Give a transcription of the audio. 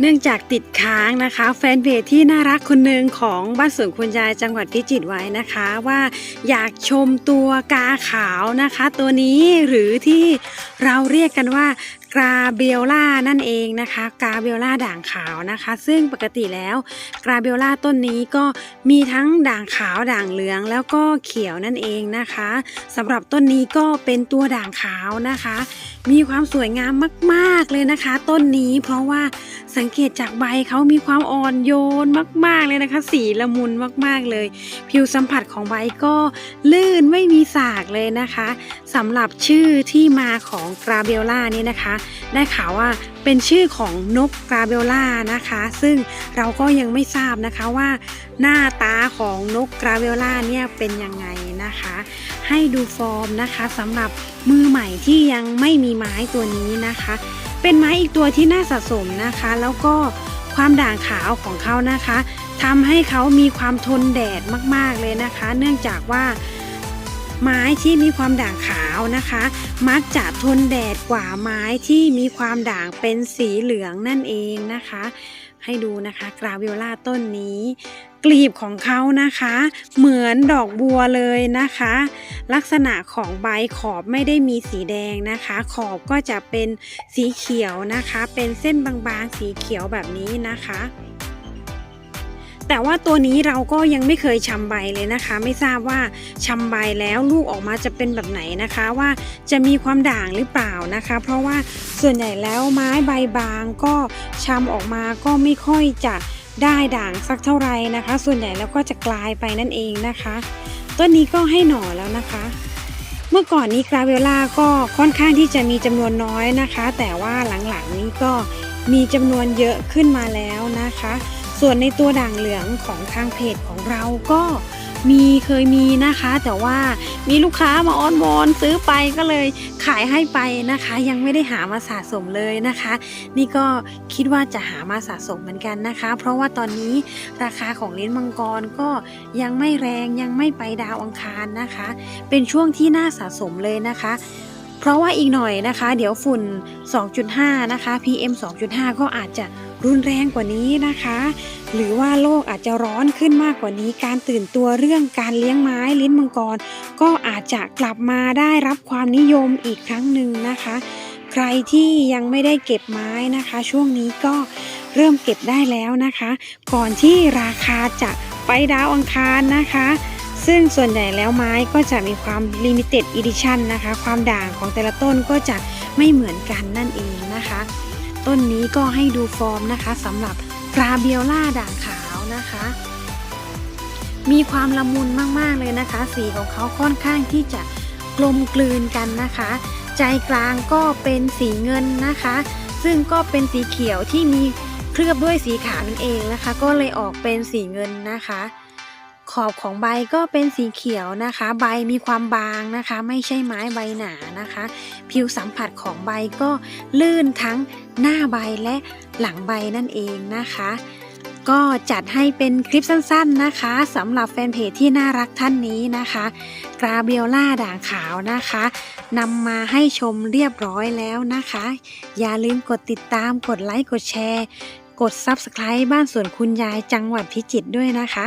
เนื่องจากติดค้างนะคะ แฟนเพจที่น่ารักคนหนึ่งของบ้านสวนคุณยายจังหวัดพิจิตรไว้นะคะว่าอยากชมตัวกาขาวนะคะ ตัวนี้หรือที่เราเรียกกันว่า กราเบลล่านั่นเองนะคะกราเบลล่าด่างขาวนะคะ ซึ่งปกติแล้วกราเบลล่าต้นนี้ก็มีทั้งด่างขาวด่างเหลืองแล้วก็เขียวนั่นเองนะคะสำหรับต้นนี้ก็เป็นตัวด่างขาวนะคะ มีความสวยงามมากๆเลยนะคะ ต้นนี้เพราะว่าสังเกตจากใบเขามีความอ่อนโยนมาก ๆเลยนะคะ สีละมุนมากๆเลย ผิวสัมผัสของใบก็ลื่นไม่มีสากเลยนะคะสำหรับชื่อที่มาของกราเบลล่านี่นะคะได้ข่าวว่าเป็นชื่อของนกกราเบลล่านะคะ ซึ่งเราก็ยังไม่ทราบนะคะว่า หน้าตาของนกกราเบลล่าเนี่ยเป็นยังไงนะคะ ให้ดูฟอร์มนะคะสำหรับมือใหม่ที่ยังไม่มีไม้ตัวนี้นะคะ เป็นไม้อีกตัวที่น่าสะสมนะคะ แล้วก็ความด่างขาวของเขานะคะทำให้เขามีความทนแดดมาก ๆเลยนะคะ เนื่องจากว่า ไม้ที่มีความด่างขาวนะคะ มักจะทนแดดกว่าไม้ที่มีความด่างเป็นสีเหลืองนั่นเองนะคะ ให้ดูนะคะกราเวลล่าต้นนี้ กลีบของเขานะคะ เหมือนดอกบัวเลยนะคะ ลักษณะของใบขอบไม่ได้มีสีแดงนะคะ ขอบก็จะเป็นสีเขียวนะคะ เป็นเส้นบางๆสีเขียวแบบนี้นะคะ แต่ว่าตัวนี้เราก็ยังไม่เคยชำใบเลยนะคะ ไม่ทราบว่าชำใบแล้วลูกออกมาจะเป็นแบบไหนนะคะว่าจะมีความด่างหรือเปล่านะคะ เพราะว่าส่วนใหญ่แล้วไม้ใบบางก็ชำออกมาก็ไม่ค่อยจะได้ด่างสักเท่าไหร่นะคะ ส่วนใหญ่แล้วก็จะกลายไปนั่นเองนะคะต้นนี้ก็ให้หน่อแล้วนะคะ เมื่อก่อนนี้กราเวล่าก็ค่อนข้างที่จะมีจำนวนน้อยนะคะ แต่ว่าหลังๆนี้ก็มีจำนวนเยอะขึ้นมาแล้วนะคะ ส่วนในตัวด่างเหลืองของทางเพจของเราก็มีเคยมีนะคะ แต่ว่ามีลูกค้ามาอ้อนวอนซื้อไปก็เลยขายให้ไปนะคะ ยังไม่ได้หามาสะสมเลยนะคะ นี่ก็คิดว่าจะหามาสะสมเหมือนกันนะคะ เพราะว่าตอนนี้ราคาของลิ้นมังกรก็ยังไม่แรงยังไม่ไปดาวอังคารนะคะ เป็นช่วงที่น่าสะสมเลยนะคะเพราะว่าอีกหน่อยนะคะ เดี๋ยวฝุ่น 2.5 นะคะ PM 2.5 ก็อาจจะ รุนแรงกว่านี้นะคะ หรือว่าโลกอาจจะร้อนขึ้นมากกว่านี้ การตื่นตัวเรื่องการเลี้ยงไม้ลิ้นมังกร ก็อาจจะกลับมาได้รับความนิยมอีกครั้งหนึ่งนะคะ ใครที่ยังไม่ได้เก็บไม้นะคะ ช่วงนี้ก็เริ่มเก็บได้แล้วนะคะ ก่อนที่ราคาจะไปดาวอังคารนะคะ ซึ่งส่วนใหญ่แล้วไม้ก็จะมีความ limited edition นะคะ ความด่างของแต่ละต้นก็จะไม่เหมือนกันนั่นเองนะคะ ต้นนี้ก็ให้ดูฟอร์มนะคะสำหรับกราเบียล่าด่างขาวนะคะ มีความละมุนมากๆเลยนะคะ สีของเขาค่อนข้างที่จะกลมกลืนกันนะคะ ใจกลางก็เป็นสีเงินนะคะ ซึ่งก็เป็นสีเขียวที่มีเคลือบด้วยสีขาวนั่นเองนะคะ ก็เลยออกเป็นสีเงินนะคะ ขอบของใบก็เป็นสีเขียวนะคะ ใบมีความบางนะคะ ไม่ใช่ไม้ใบหนานะคะ ผิวสัมผัสของใบก็ลื่นทั้งหน้าใบและหลังใบนั่นเองนะคะ ก็จัดให้เป็นคลิปสั้นๆนะคะสำหรับแฟนเพจที่น่ารักท่านนี้นะคะกราเบียล่าด่างขาวนะคะนำมาให้ชมเรียบร้อยแล้วนะคะ อย่าลืมกดติดตามกดไลค์กดแชร์ กด Subscribe บ้านสวนคุณยายจังหวัดพิจิตรด้วยนะคะ